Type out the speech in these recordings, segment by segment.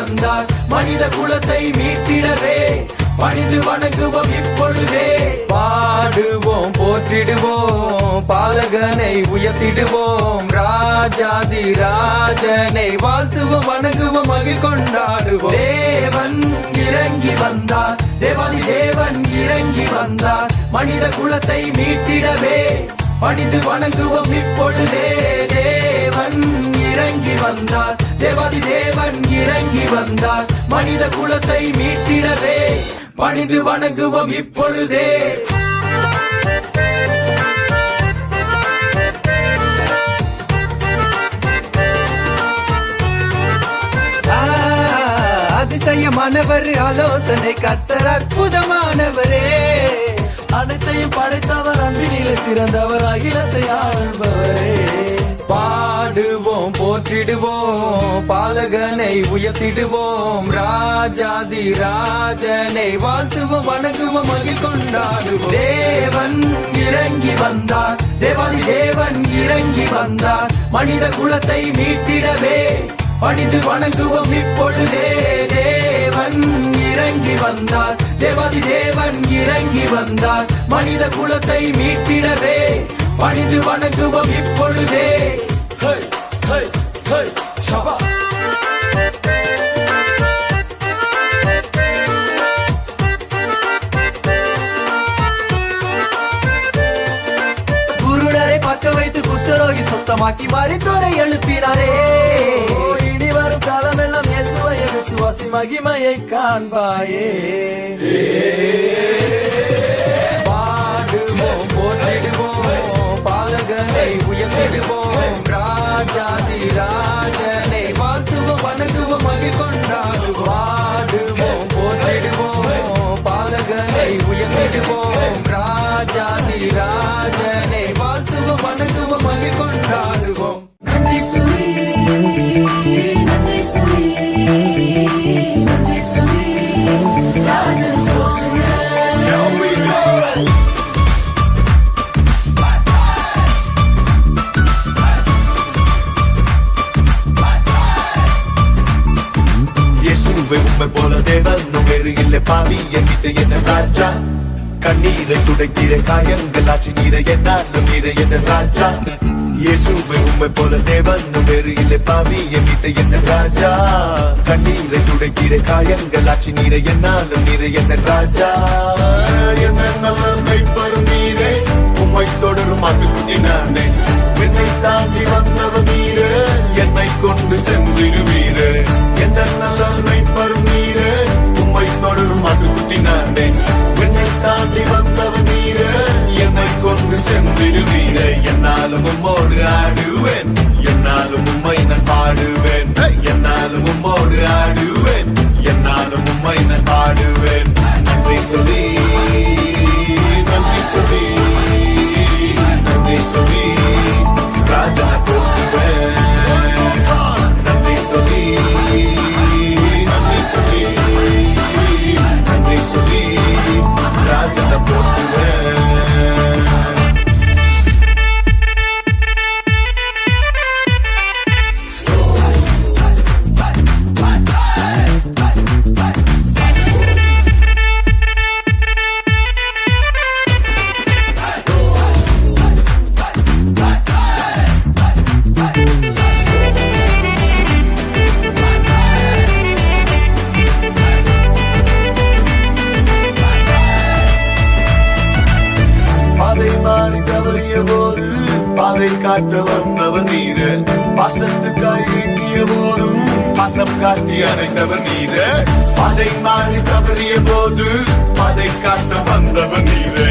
வந்தார் மனித குலத்தை மீட்டிடவே பணிந்து வணங்குவோம் இப்பொழுதே. பாடுவோம் போற்றிடுவோம் பாலகனை உயர்த்திடுவோம் ராஜாதி ராஜனை வாழ்த்துவோம் வணங்குவோம் மகிழ் கொண்டாடுவோம். தேவன் இறங்கி வந்தார் தேவாதி தேவன் இறங்கி வந்தார் மனித குலத்தை மீட்டிடவே பணிந்து வணங்குவோம் இப்பொழுதே. தேவன் இறங்கி வந்தார். தேவாதி தேவன் இறங்கி வந்தார். மனித குலத்தை மீட்டிடவே பணிந்து வணங்குவோம் இப்பொழுதே. ஆ, அதிசயமானவர் ஆலோசனை கத்தர் அற்புதமானவரே. அனைத்தையும் படைத்தவர் அன்பினிலே சிறந்தவர் அகிலத்தை ஆழ்பவரே பாடுவோம் போற்றிடுவோம். பாலகனை உயர்த்திடுவோம். ராஜாதி ராஜனை வாழ்த்துவோம் வணங்குவோம் மகிழ் கொண்டாடுவோம். தேவன் இறங்கி வந்தார். தேவாதி தேவன் இறங்கி வந்தார். மனித குலத்தை மீட்டிடவே. பணிந்து வணங்குவோம் இப்பொழுதே. தேவன் இறங்கி வந்தார். தேவாதி தேவன் இறங்கி வந்தார். மனித குலத்தை மீட்டிடவே. பணிந்து வணங்குவோம் இப்பொழுதே. ஹே, ஹே, ஹே, ஷபா. குருடரை பார்க்க வைத்து குஷ்டரோகி சொத்தமாக்கி மறித்தோரை எழுப்பினாரே. இனி வரும் காலமெல்லாம் இயேசுவைய விசுவாசி மகிமையை காண்பாயே. பாடுவோம் போற்றிடுவோம் பாலகனை உயர்த்திடுவோம். ராஜாதி ராஜனை வாழ்த்துவோம் வணங்குவோம் மகி கொண்டாடுவோம் பாடுவோம் போற்றிடுவோம் பாலகனை உயர்ந்திடுவோம் ராஜாதி ராஜனை வாழ்த்துவோம் வணங்குவோம் மகி கொண்டாடுவோம் நன்றி சொல்லி நன்றி சொல்லி நன்றி சொல்லி ராஜன் உண்மை போல தேவன். வேறு இல்லை பாவி என்கிட்ட என்ன ராஜா? கண்ணீரை துடைக்கிற காயங்கள் ஆட்சி நீரை என்னாலும் நீரை என்ன ராஜா? இயேசுவை உண்மை போல தேவன். வேறு இல்லை பாவி என்கிட்ட என்ன ராஜா? கண்ணீரை துடைக்கிற காயங்கள் ஆட்சி நீரை என்னாலும் நீரை என்ன ராஜா? என்ன நல்ல மெய்ப்பரும் நீரே உண்மை தொடரும் ஆட்டுக்குட்டி நானே. என்னை தாண்டி வந்தவ நீரே. என்னை கொண்டு சென்றிடுவீரே என்ன நல்ல மெய்ப்பரும் நீரே. உம்மை தொடரும் ஆட்டுக்குட்டி நானே. என்னை தாண்டி வந்தவர் நீரே. என்னை கொண்டு சென்றிடுவீரே என்னாலும் உம்மோடு ஆடுவேன். என்னாலும் உம்மை நான் பாடுவேன். என்னாலும் உம்மோடு ஆடுவேன். என்னாலும் உம்மை நான் பாடுவேன். நன்றி சொல்லி நன்றி சொல்லி. பாசம் காட்டி அணைத்தவன் நீரே. பாதை மாறி தவறிய போது பாதை காட்ட வந்தவர் நீரே.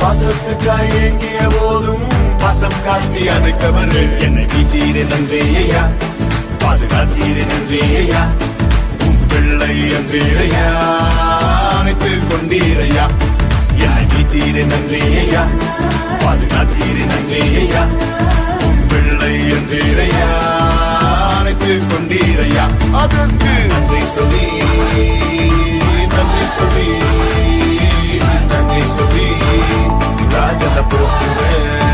பாசத்துக்காய் இயங்கிய போதும் பாசம் காட்டி அணைத்தவர். என்னை வீச்சீரே நன்றியா பாதுகாத்தீரே நன்றியா உன் பிள்ளை அன்றீரையா அணைத்து கொண்டீரையா என்னை வீச்சீரே நன்றியா பாதுகாத்தீரே நன்றியா உன் பிள்ளை என்றீரையா கொடுத்து கொண்டீரையா? அதற்கு நன்றி சொல்லி நன்றி சொல்லி நன்றி சொல்லி. ராஜனை போற்றுவேன்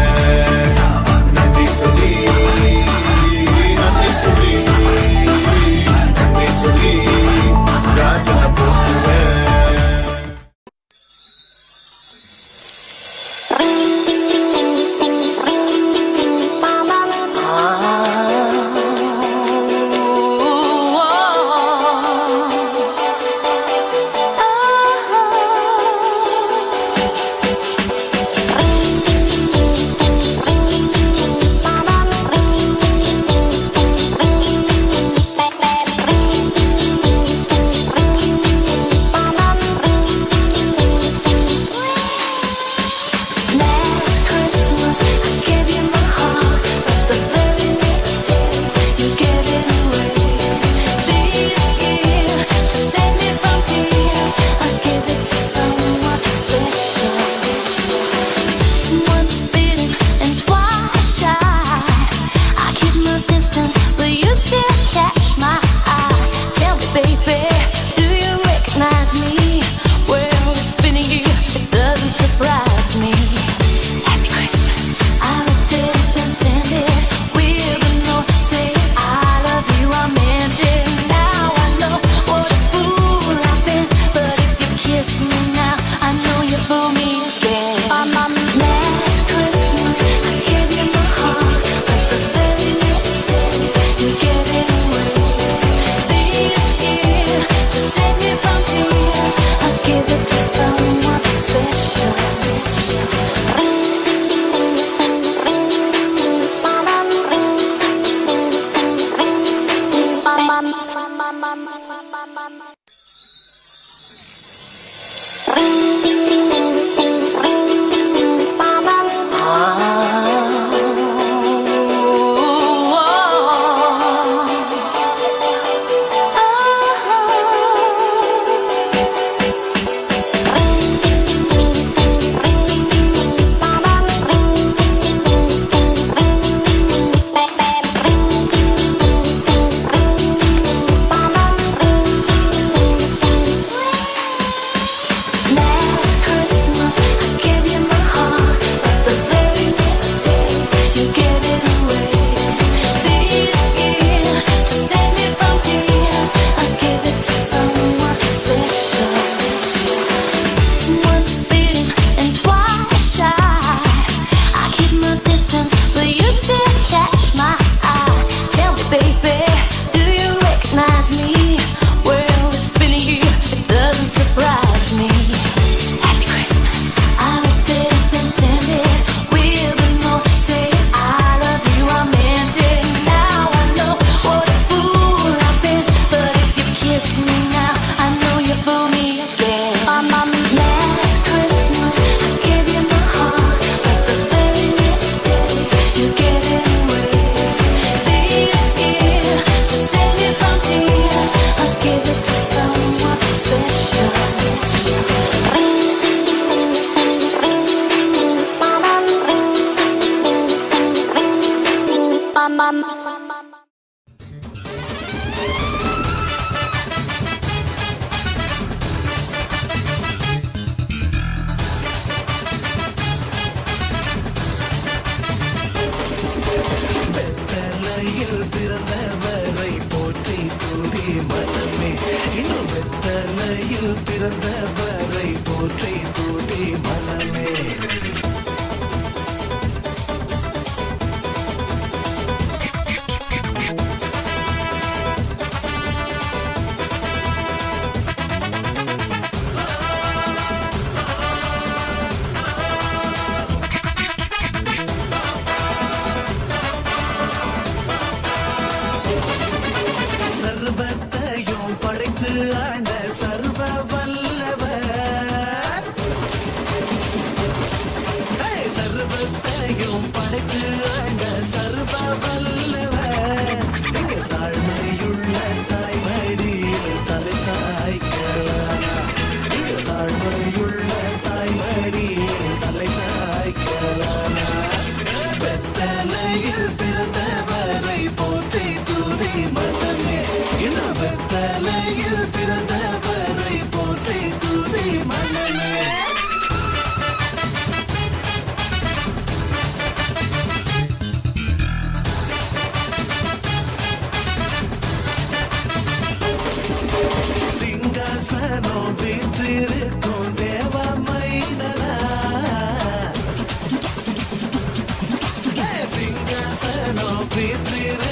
see it, it.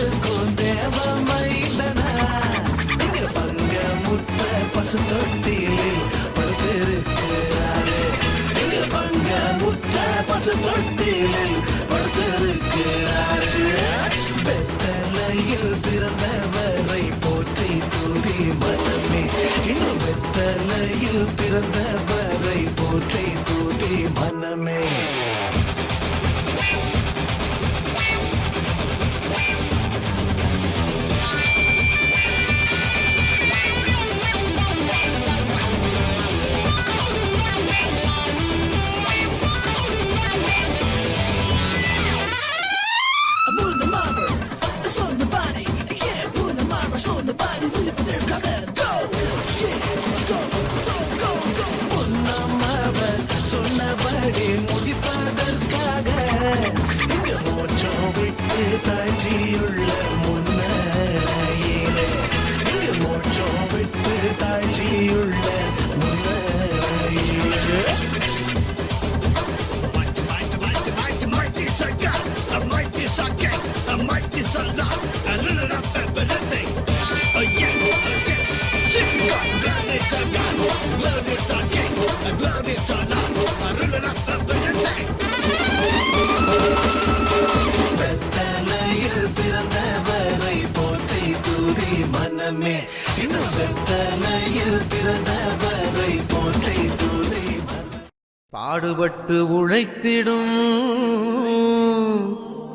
பாடுபட்டு உழைத்திடும்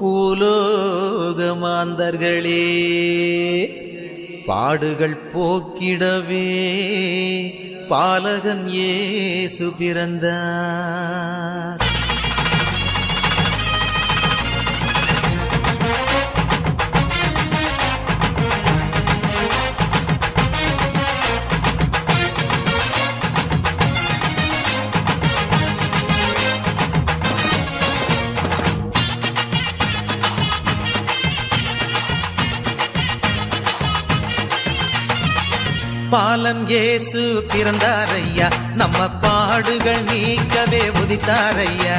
பூலோகமாந்தர்களே. பாடுகள் போக்கிடவே பாலகன் ஏசு பிறந்தார். பாலன் ஏசு பிறந்தாரையா? நம்ம பாடுகள் நீக்கவே உதித்தாரையா?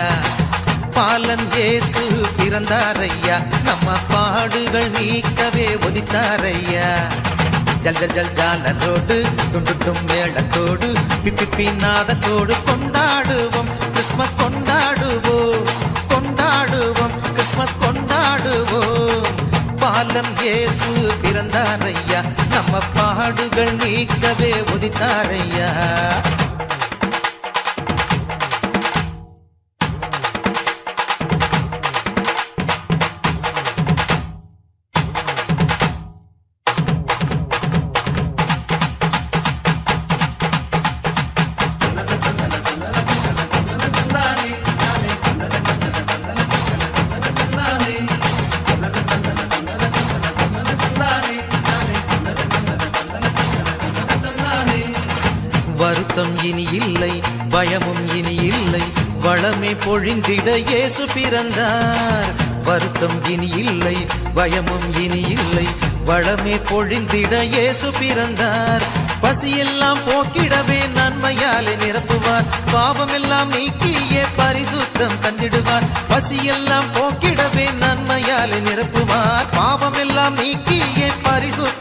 பாலன் ஏசு பிறந்தாரையா? நம்ம பாடுகள் நீக்கவே உதித்தாரையா? ஜல் ஜல் ஜல் ஜாலரோடு டும் மேளத்தோடு பிப்பி நாதத்தோடு கொண்டாடுவோம். கிறிஸ்மஸ் கொண்டாடுவோம். கொண்டாடுவோம். கிறிஸ்மஸ் கொண்டாடுவோம். பாலன் இயேசு பிறந்தாரையா நம்ம பாடுகள் நீக்கவே உதித்தாரையா வருத்தம் இனி இல்லை பயமும் இனி இல்லை. வளமே பொழிந்திட இயேசு பிறந்தார். வருத்தம் இனி இல்லை பயமும் இனி இல்லை. வளமே பொழிந்திட இயேசு பிறந்தார். பசியெல்லாம் போக்கிடவே நன்மையாலே நிரப்புவார். பாவமெல்லாம் நீக்கியே பரிசுத்தம் தந்திடுவார். பசியெல்லாம் போக்கிடவே நன்மையாலே நிரப்புவார். பாவமெல்லாம் நீக்கியே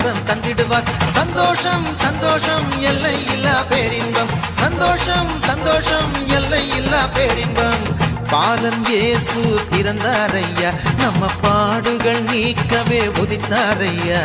பரிசுத்தம் தந்திடுவார். சந்தோஷம் சந்தோஷம் எல்லை இல்லா பேரின்பம். சந்தோஷம் சந்தோஷம் எல்லை இல்லா பேரின்பம். பாலன் இயேசு பிறந்தாரையா நம்ம பாடுகள் நீக்கவே உதித்தாரையா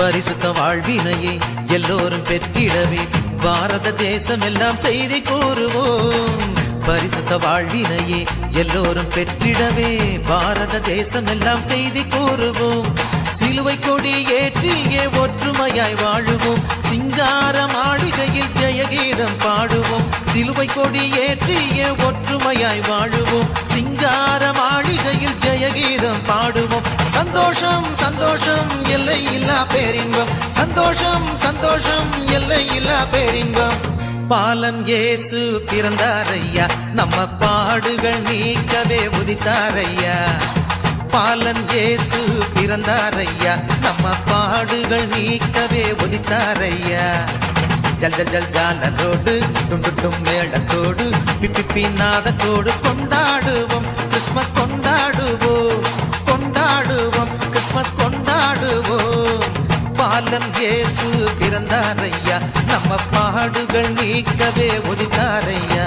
பரிசுத்த வாழ்வினையே எல்லோரும் பெற்றிடவே. பாரத தேசம் எல்லாம் செய்தி கூறுவோம். பரிசுத்த வாழ்வினையே எல்லோரும் பெற்றிடவே. பாரத தேசம் எல்லாம் செய்தி கூறுவோம். சிலுவை கொடி ஏற்றியே ஒற்றுமையாய் வாழுவோம். சிங்கார மாளிகையில் ஜெயகீதம் பாடுவோம். சிலுவை கொடி ஏற்றியே ஒற்றுமையாய் வாழுவோம். சிங்கார மாளிகையில் ஜெயகீதம் பாடுவோம். சந்தோஷம் சந்தோஷம் எல்லை இல்லா பேரின்பம். சந்தோஷம் சந்தோஷம் எல்லை இல்லா பேரின்பம். பாலன் ஏசு பிறந்தாரையா நம்ம பாடுகள் நீக்கவே உதித்தாரையா பாலன் ஏசு பிறந்தாரையா? நம்ம பாடுகள் நீக்கவே ஒதித்தாரையா ஜல் ஜல் ஜல் ஜால ரோடு டுண்டுட்டும் மேளத்தோடு பிப்பி நாதத்தோடு கொண்டாடுவோம். கிறிஸ்மஸ் கொண்டாடுவோம். கொண்டாடுவோம். கிறிஸ்மஸ் கொண்டாடுவோம். பாலன் ஏசு பிறந்தாரையா? நம்ம பாடுகள் நீக்கவே ஒதித்தாரையா